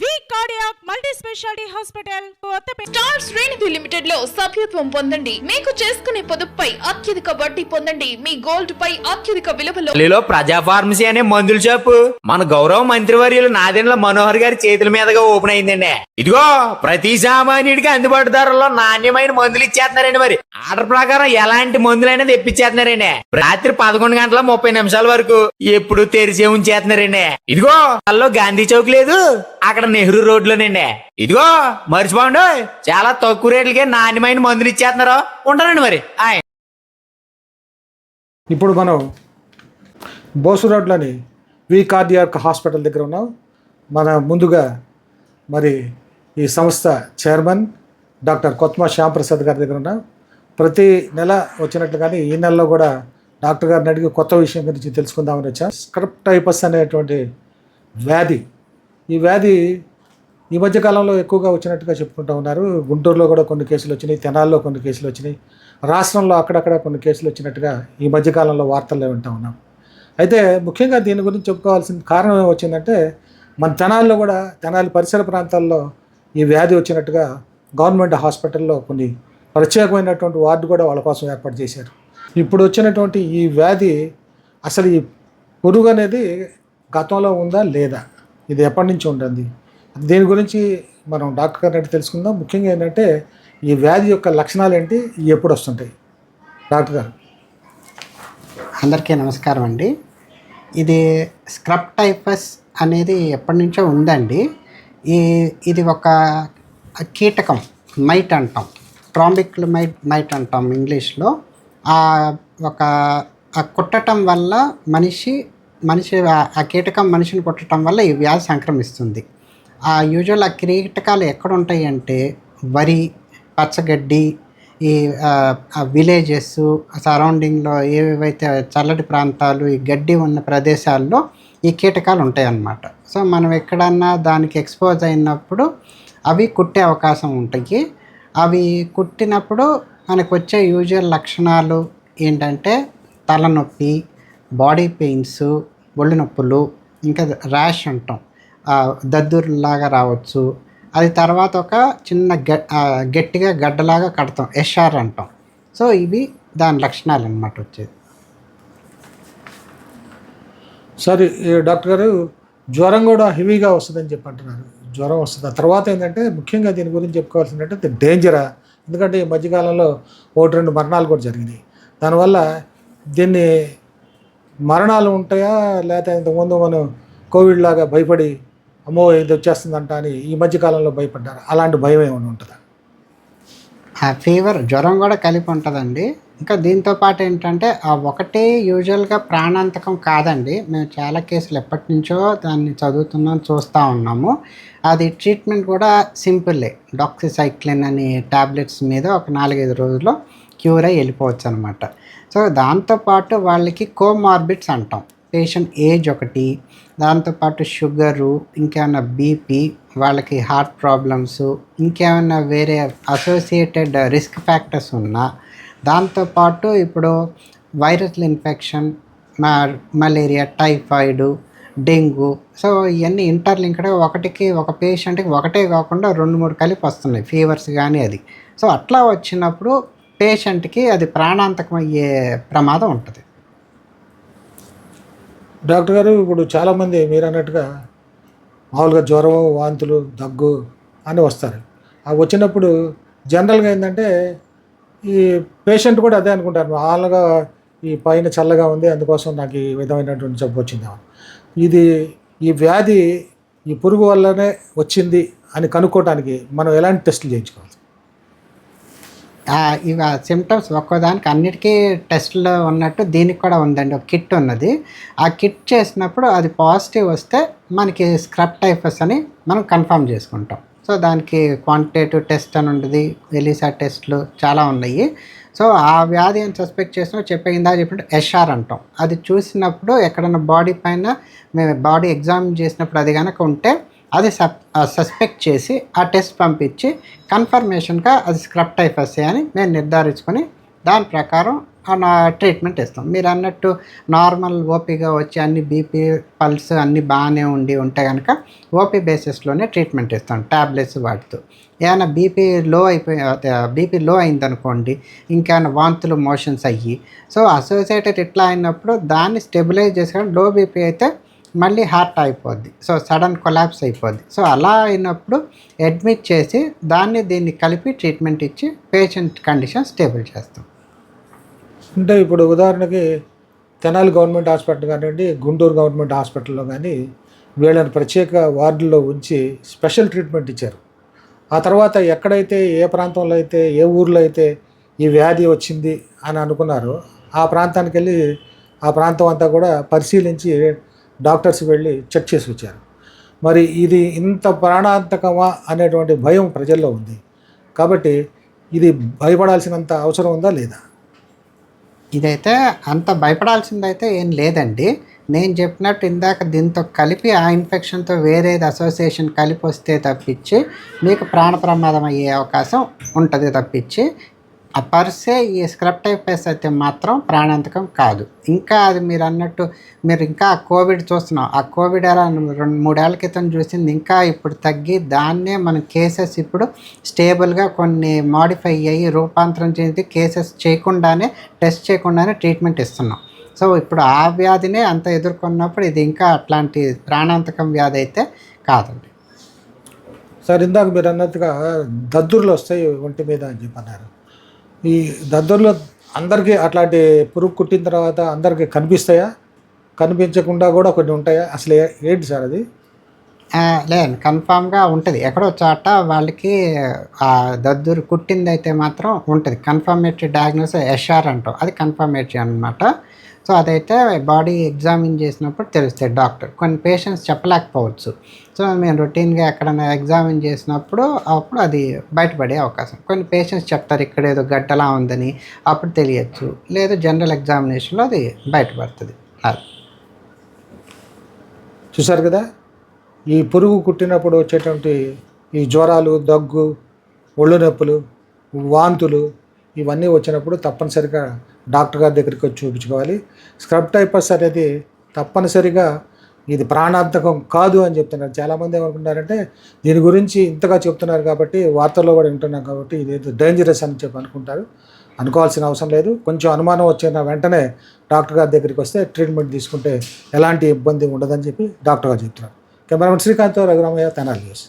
V cardiac multi speciality hospital Kothapeta. Star Sreenidhi లిమిటెడ్లో సభ్యత్వం పొందండి. మీకు చేసుకునే పొదుపుపై అత్యధిక వడ్డీ పొందండి. మీ గోల్డ్ పై అత్యధిక విలువలో ఢిల్లీలో ప్రజా ఫార్మసీ అనే మందుల షాపు మన గౌరవ మంత్రివర్యులు నాదెండ్ల మనోహర్ గారి చేతుల మీదుగా ఓపెన్ అయిందండి. ఇదిగో ప్రతి సామాన్యుడికి అందుబాటు ధరల్లో నాణ్యమైన మందులు ఇచ్చేస్తున్నారండి మరి. ఆర్డర్ ప్రకారం ఎలాంటి మందులైనా తెప్పించేస్తున్నారండి రాత్రి పదకొండు గంటల ముప్పై నిమిషాల వరకు ఎప్పుడు తెరిచే ఉంచేస్తున్నారండి. ఇదిగో అల్లో గాంధీ చౌక్ లేదు. అక్కడ నెహ్రూ రోడ్లోనండి ఇదిగో మర్చిపోండి. చాలా తక్కువ రేట్లకే నాణ్యమైన మందులు ఇచ్చేస్తున్నారు. ఉంటారండి మరి. ఆయ్. ఇప్పుడు మనం బోసు రోడ్లోని వి కార్డియాక్ హాస్పిటల్ దగ్గర ఉన్నాం. మన ముందుగా మరి ఈ సంస్థ చైర్మన్ డాక్టర్ కొత్మ శ్యాంప్రసాద్ గారి దగ్గర ఉన్నాం. ప్రతి నెల వచ్చినట్లుగానే ఈ నెలలో కూడా డాక్టర్ గారిని అడిగి కొత్త విషయం గురించి తెలుసుకుందామని వచ్చాం. స్క్రప్ టైపస్ అనేటువంటి వ్యాధి ఈ వ్యాధి ఈ మధ్య కాలంలో ఎక్కువగా వచ్చినట్టుగా చెప్పుకుంటూ ఉన్నారు. గుంటూరులో కూడా కొన్ని కేసులు వచ్చినాయి తెనాల్లో కొన్ని కేసులు వచ్చినాయి రాష్ట్రంలో అక్కడక్కడ కొన్ని కేసులు వచ్చినట్టుగా ఈ మధ్యకాలంలో వార్తల్లో వింటూ ఉన్నాం. అయితే ముఖ్యంగా దీని గురించి చెప్పుకోవాల్సిన కారణం ఏమొచ్చిందంటే మన తెనాల్లో కూడా తెనాలి పరిసర ప్రాంతాల్లో ఈ వ్యాధి వచ్చినట్టుగా గవర్నమెంట్ హాస్పిటల్లో కొన్ని ప్రత్యేకమైనటువంటి వార్డు కూడా వాళ్ళ కోసం ఏర్పాటు చేశారు. ఇప్పుడు వచ్చినటువంటి ఈ వ్యాధి అసలు ఈ పురుగు అనేది గతంలో ఉందా లేదా? ఇది ఎప్పటి నుంచి ఉంటుంది? దీని గురించి మనం డాక్టర్ గారిని అడిగి తెలుసుకుందాం. ముఖ్యంగా ఏంటంటే ఈ వ్యాధి యొక్క లక్షణాలు ఏంటి? ఎప్పుడు వస్తుంటాయి? డాక్టర్ గారు. అందరికీ నమస్కారం అండి. ఇది స్క్రబ్ టైఫస్ అనేది ఎప్పటి నుంచో ఉందండి. ఈ ఇది ఒక కీటకం మైట్ అంటాం. ట్రాంబిక్ మైట్ మైట్ అంటాం ఇంగ్లీష్లో. ఆ ఒక కుట్టడం కుట్టటం వల్ల మనిషి మనిషి ఆ- కీటకం మనిషిని కుట్టడం వల్ల ఈ వ్యాధి సంక్రమిస్తుంది. ఆ యూజువల్ ఆ కీటకాలు ఎక్కడ ఉంటాయి అంటే వరి పచ్చగడ్డి ఈ విలేజెస్ సరౌండింగ్లో ఏవేవైతే చల్లటి ప్రాంతాలు ఈ గడ్డి ఉన్న ప్రదేశాల్లో ఈ కీటకాలు ఉంటాయి అన్నమాట సో మనం ఎక్కడన్నా దానికి ఎక్స్పోజ్ అయినప్పుడు అవి కుట్టే అవకాశం ఉంటాయి. అవి కుట్టినప్పుడు మనకు వచ్చే యూజువల్ లక్షణాలు ఏంటంటే తలనొప్పి బాడీ పెయిన్స్ ఒళ్ళు నొప్పులు ఇంకా ర్యాష్ అంటాం. దద్దుర్లాగా రావచ్చు. అది తర్వాత ఒక చిన్న గట్టిగా గడ్డలాగా కడతాం. ఎస్ఆర్ అంటాం. సో ఇవి దాని లక్షణాలు అన్నమాట వచ్చేది. సరే ఈ డాక్టర్ గారు జ్వరం కూడా హెవీగా వస్తుందని చెప్పి అంటున్నారు. జ్వరం వస్తుంది? ఆ తర్వాత ఏంటంటే ముఖ్యంగా దీని గురించి చెప్పుకోవాల్సిందంటే డేంజరా. ఎందుకంటే ఈ మధ్యకాలంలో ఒకటి రెండు మరణాలు కూడా జరిగినాయి. దానివల్ల దీన్ని మరణాలు ఉంటాయా? లేకపోతే ఇంతకుముందు మనం కోవిడ్ లాగా భయపడి అమ్మో ఇది వచ్చేస్తుందంట అని ఈ మధ్యకాలంలో భయపడ్డారు? అలాంటి భయం ఏమైనా ఉంటుందా? ఆ ఫీవర్ జ్వరం కూడా కలిపి ఉంటుందండి. ఇంకా దీంతో పాటు ఏంటంటే ఆ ఒకటే యూజువల్గా ప్రాణాంతకం కాదండి. మేము చాలా కేసులు ఎప్పటి నుంచో దాన్ని చదువుతున్నాం చూస్తూ ఉన్నాము. అది ట్రీట్మెంట్ కూడా సింపుల్లే. డాక్సిసైక్లిన్ అనే టాబ్లెట్స్ మీద ఒక నాలుగైదు రోజుల్లో క్యూర్ అయ్యి వెళ్ళిపోవచ్చు అనమాట సో దాంతోపాటు వాళ్ళకి కోమార్బిడ్స్ అంటాం. పేషెంట్ ఏజ్ ఒకటి దాంతోపాటు షుగరు ఇంకేమైనా బీపీ వాళ్ళకి హార్ట్ ప్రాబ్లమ్స్ ఇంకేమైనా వేరే అసోసియేటెడ్ రిస్క్ ఫ్యాక్టర్స్ ఉన్నా దాంతోపాటు ఇప్పుడు వైరల్ ఇన్ఫెక్షన్ మా మలేరియా టైఫాయిడ్ డెంగ్యూ సో ఇవన్నీ ఇంటర్లింక్డ్ ఒకటికి ఒక పేషెంట్కి ఒకటే కాకుండా రెండు మూడు కలిపి వస్తున్నాయి ఫీవర్స్ కానీ అది. సో అట్లా వచ్చినప్పుడు పేషెంట్కి అది ప్రాణాంతకం అయ్యే ప్రమాదం ఉంటుంది. డాక్టర్ గారు ఇప్పుడు చాలామంది మీరు అన్నట్టుగా మామూలుగా జ్వరం వాంతులు దగ్గు అని వస్తారు. అవి వచ్చినప్పుడు జనరల్గా ఏంటంటే ఈ పేషెంట్ కూడా అదే అనుకుంటారు. ఆల్గా ఈ పైన చల్లగా ఉంది అందుకోసం నాకు ఈ విధమైనటువంటి జబ్బు వచ్చిందేమో ఇది ఈ వ్యాధి ఈ పురుగు వల్లనే వచ్చింది అని కనుక్కోవడానికి మనం ఎలాంటి టెస్టులు చేయించుకోవాలి? ఆ, ఇవి సిమ్టమ్స్ ఒక్కోదానికి అన్నిటికీ టెస్ట్లో ఉన్నట్టు దీనికి కూడా ఉందండి. ఒక కిట్ ఉన్నది. ఆ కిట్ చేసినప్పుడు అది పాజిటివ్ వస్తే మనకి స్క్రబ్ టైఫస్ అని మనం కన్ఫర్మ్ చేసుకుంటాం. సో దానికి క్వాంటిటేటివ్ టెస్ట్ అని ఉంటుంది ఎలిసా టెస్ట్లు చాలా ఉన్నాయి. సో ఆ వ్యాధి అని సస్పెక్ట్ చేసినా చెప్పిందా చెప్పినట్టు ఎస్ఆర్ అంటాం. అది చూసినప్పుడు ఎక్కడైనా బాడీ పైన మేము బాడీ ఎగ్జామిన్ చేసినప్పుడు అది కనుక ఉంటే అది సప్ సస్పెక్ట్ చేసి ఆ టెస్ట్ పంపించి కన్ఫర్మేషన్గా అది స్క్రబ్ టైఫస్ అని మేము నిర్ధారించుకొని దాని ప్రకారం ట్రీట్మెంట్ ఇస్తాం. మీరు అన్నట్టు నార్మల్ ఓపీగా వచ్చి అన్ని బీపీ పల్స్ అన్నీ బాగానే ఉండి ఉంటే కనుక ఓపీ బేసిస్లోనే ట్రీట్మెంట్ ఇస్తాం ట్యాబ్లెట్స్ వాడుతూ. ఏమైనా బీపీ లో అయిపోయి బీపీ లో అయిందనుకోండి ఇంకేమైనా వాంతులు మోషన్స్ అయ్యి సో అసోసియేటెడ్ ఇట్లా అయినప్పుడు దాన్ని స్టెబిలైజ్ చేసుకొని లో బీపీ అయితే మళ్ళీ హార్ట్ అయిపోద్ది. సో సడన్ కొలాప్స్ అయిపోద్ది. సో అలా అయినప్పుడు అడ్మిట్ చేసి దాన్ని దీన్ని కలిపి ట్రీట్మెంట్ ఇచ్చి పేషెంట్ కండిషన్ స్టేబుల్ చేస్తాం. అంటే ఇప్పుడు ఉదాహరణకి తెనాలి గవర్నమెంట్ హాస్పిటల్ కానివ్వండి గుంటూరు గవర్నమెంట్ హాస్పిటల్లో కానీ వీళ్ళని ప్రత్యేక వార్డుల్లో ఉంచి స్పెషల్ ట్రీట్మెంట్ ఇచ్చారు. ఆ తర్వాత ఎక్కడైతే ఏ ప్రాంతంలో అయితే ఏ ఊర్లో అయితే ఈ వ్యాధి వచ్చింది అని అనుకున్నారో ఆ ప్రాంతానికి వెళ్ళి ఆ ప్రాంతం అంతా కూడా పరిశీలించి డాక్టర్స్ వెళ్ళి చెక్ చేసి వచ్చారు. మరి ఇది ఇంత ప్రాణాంతకమా అనేటువంటి భయం ప్రజల్లో ఉంది. కాబట్టి ఇది భయపడాల్సినంత అవసరం ఉందా లేదా? ఇదైతే అంత భయపడాల్సిందైతే ఏం లేదండి. నేను చెప్పినట్టు ఇందాక దీంతో కలిపి ఆ ఇన్ఫెక్షన్తో వేరేది అసోసియేషన్ కలిపి వస్తే తప్పించి మీకు ప్రాణ ప్రమాదం అయ్యే అవకాశం ఉంటుంది తప్పించి ఆ పర్సే ఈ స్క్రబ్ టైఫస్ అయితే మాత్రం ప్రాణాంతకం కాదు. ఇంకా అది మీరు అన్నట్టు మీరు ఇంకా కోవిడ్ చూస్తున్నాం. ఆ కోవిడ్ ఎలా రెండు మూడేళ్ళ క్రితం చూసింది. ఇంకా ఇప్పుడు తగ్గి దాన్నే మన కేసెస్ ఇప్పుడు స్టేబుల్గా కొన్ని మాడిఫై అయ్యి రూపాంతరం చెంది కేసెస్ చేయకుండానే టెస్ట్ చేయకుండానే ట్రీట్మెంట్ ఇస్తున్నాం. సో ఇప్పుడు ఆ వ్యాధినే అంత ఎదుర్కొన్నప్పుడు ఇది ఇంకా అట్లాంటి ప్రాణాంతకం వ్యాధి అయితే కాదండి. సార్ ఇందాక మీరు అన్నట్టుగా దద్దుర్లు వస్తాయి ఒంటి మీద అని చెప్పన్నారు. ఈ దద్దుర్లు అందరికీ అట్లాంటి పురుగు కుట్టిన తర్వాత అందరికీ కనిపిస్తాయా? కనిపించకుండా కూడా కొన్ని ఉంటాయా? అసలు ఏంటి సార్ అది? లేదు కన్ఫామ్గా ఉంటుంది. ఎక్కడో చోట వాళ్ళకి ఆ దద్దురు కుట్టిందైతే మాత్రం ఉంటుంది. కన్ఫర్మేటరీ డయాగ్నోస్ ఎస్ఆర్ అంటాం. అది కన్ఫర్మేటరీ అనమాట సో అదైతే బాడీ ఎగ్జామిన్ చేసినప్పుడు తెలుస్తాయి డాక్టర్. కొన్ని పేషెంట్స్ చెప్పలేకపోవచ్చు. సో మేము రొటీన్గా ఎక్కడైనా ఎగ్జామిన్ చేసినప్పుడు అప్పుడు అది బయటపడే అవకాశం. కొన్ని పేషెంట్స్ చెప్తారు ఇక్కడ ఏదో గడ్డలా ఉందని అప్పుడు తెలియచ్చు. లేదు జనరల్ ఎగ్జామినేషన్లో అది బయటపడుతుంది. అది. చూసారు కదా? ఈ పురుగు కుట్టినప్పుడు వచ్చేటువంటి ఈ జ్వరాలు దగ్గు ఒళ్ళు నొప్పులు వాంతులు ఇవన్నీ వచ్చినప్పుడు తప్పనిసరిగా డాక్టర్ గారి దగ్గరికి వచ్చి చూపించుకోవాలి. స్క్రబ్ టైపర్స్ అనేది తప్పనిసరిగా ఇది ప్రాణాంతకం కాదు అని చెప్తున్నారు. చాలామంది ఏమనుకుంటారంటే దీని గురించి ఇంతగా చెప్తున్నారు కాబట్టి వార్తల్లో కూడా వింటున్నాం కాబట్టి ఇది డేంజరస్ అని చెప్పి అనుకుంటారు. అనుకోవాల్సిన అవసరం లేదు. కొంచెం అనుమానం వచ్చిన వెంటనే డాక్టర్ గారి దగ్గరికి వస్తే ట్రీట్మెంట్ తీసుకుంటే ఎలాంటి ఇబ్బంది ఉండదని చెప్పి డాక్టర్ గారు చెప్తున్నారు. Cameraman Srikanth Raghuramayya Tenali news.